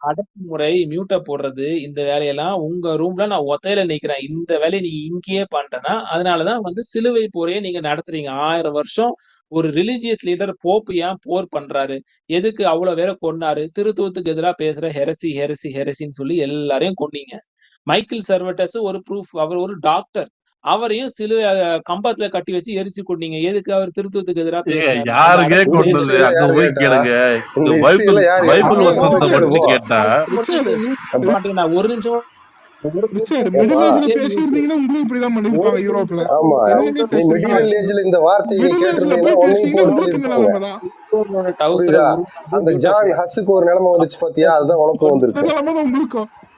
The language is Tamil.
அடக்குமுறை மியூட்ட போடுறது இந்த வேலையெல்லாம் உங்க ரூம்ல நான் ஒத்தையில நிக்கிறேன். இந்த வேலையை நீ இங்கேயே பண்றேன்னா அதனாலதான் வந்து சிலுவை போரையே நீங்க நடத்துறீங்க. ஆயிரம் வருஷம் ஒரு ரிலிஜியஸ் லீடர் போப் ஏன் போர் பண்றாரு? எதுக்கு அவ்வளவு பேரை கொன்னாரு? திருத்துவத்துக்கு எதிராக பேசுற ஹெரசி ஹெரசி ஹெரசின்னு சொல்லி எல்லாரையும் கொன்னீங்க. மைக்கேல் சர்வட்டஸ் ஒரு ப்ரூஃப் அவர் ஒரு டாக்டர் அவரையும் சிலுவை அஹ், கம்பத்துல கட்டி வச்சு எரிச்சு கொண்டீங்க எதுக்கு அவர் திருத்துவத்துக்கு எதிராக யாருக்கே நான் ஒரு நிமிஷம் இந்த வார்த்தையை அந்த ஜான் ஹஸ்ஸுக்கு ஒரு நிலைமை வந்துச்சு பாத்தியா? அதுதான் உனக்கும் வந்திருக்கு.